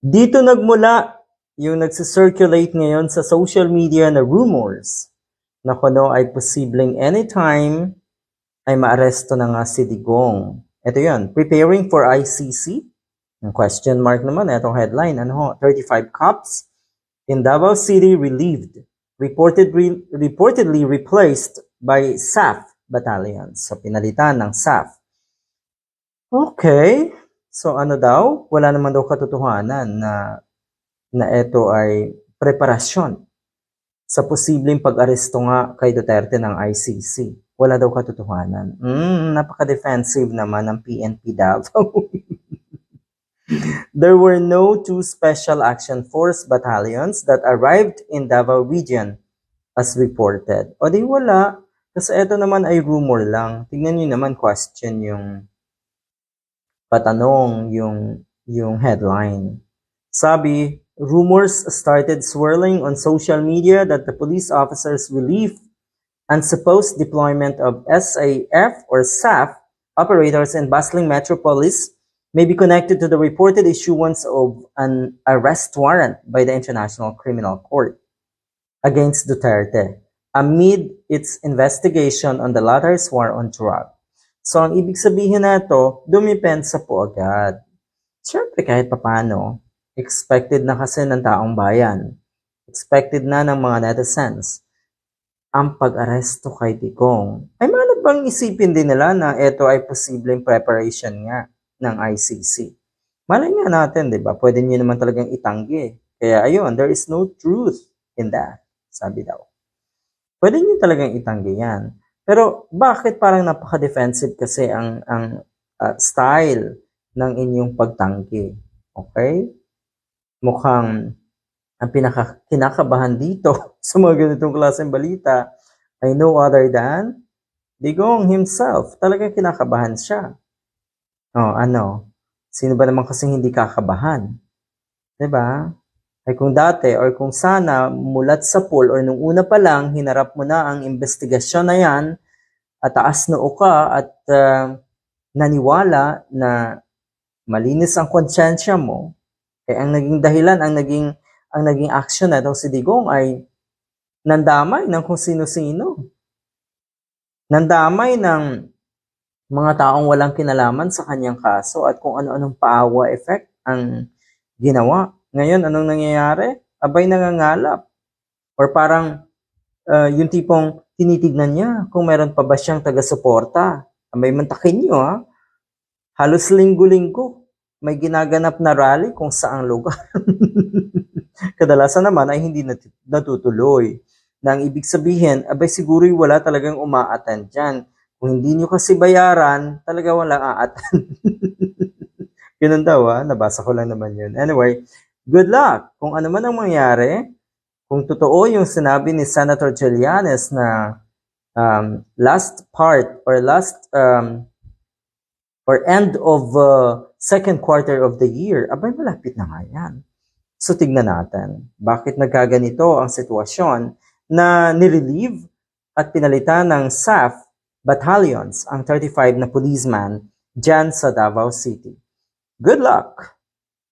Dito nagmula yung nagsisirculate ngayon sa social media na rumors na kuno ay posibleng anytime ay maaresto na nga si Digong. Ito yun, preparing for ICC. Question mark naman, itong headline, ano ho, 35 cops in Davao City relieved, reported reportedly replaced by SAF battalions. So, pinalitan ng SAF. Okay. So, ano daw? Wala naman daw katotohanan na na ito ay preparasyon sa posibleng pag-aresto nga kay Duterte ng ICC. Wala daw katotohanan. Mm, napaka-defensive naman ng PNP Davao. There were no two Special Action Force battalions that arrived in Davao region as reported. O di wala. Kasi ito naman ay rumor lang. Tingnan niyo naman question yung patanong yung yung headline. Sabi, rumors started swirling on social media that the police officers' relief and supposed deployment of SAF or SAF operators in bustling metropolis may be connected to the reported issuance of an arrest warrant by the International Criminal Court against Duterte amid its investigation on the latter's war on drugs. So, ang ibig sabihin na ito, dumipensa po agad. Siyempre, kahit papano, expected na kasi ng taong bayan. Expected na ng mga netizens ang pag-aresto kay Digong. Ay malad bang isipin din nila na ito ay posibleng preparation nga ng ICC? Malay nga natin, di ba? Pwede nyo naman talagang itanggi. Kaya ayun, there is no truth in that, sabi daw. Pwede nyo talagang itanggi yan. Pero bakit parang napaka-defensive kasi ang ang uh, style ng inyong pagtanggi? Okay? Mukhang ang pinaka kinakabahan dito sa mga ganitong klaseng balita ay no other than Digong himself. Talagang kinakabahan siya. Oh, ano? Sino ba naman kasing hindi kakabahan? 'Di ba? Ay kung dati or kung sana mulat sa pool or nung una pa lang hinarap mo na ang investigasyon na yan at taas noo ka at uh, naniwala na malinis ang konsyensya mo, eh ang naging dahilan, ang naging ang naging action na daw si Digong ay nandamay ng kung sino-sino. Nandamay ng mga taong walang kinalaman sa kanyang kaso at kung ano-anong paawa effect ang ginawa. Ngayon, anong nangyayari? Abay nangangalap. Or parang uh, yung tipong tinitignan niya kung meron pa ba siyang taga-suporta. May mantakin niyo ha. Halos linggo-linggo may ginaganap na rally kung saang lugar. Kadalasan naman ay hindi natutuloy. Na ang ibig sabihin, abay siguro wala talagang uma-attend dyan. Kung hindi nyo kasi bayaran, talaga wala a-attend. Ganun daw ha, nabasa ko lang naman yun. Anyway, Good luck! Kung ano man ang mangyari, kung totoo yung sinabi ni Senator Trillanes na um, last part or last um, or end of uh, second quarter of the year, abay malapit na nga yan. So tignan natin, bakit nagkaganito ang sitwasyon na nirelieve at pinalitan ng SAF battalions ang 35 na policeman dyan sa Davao City. Good luck!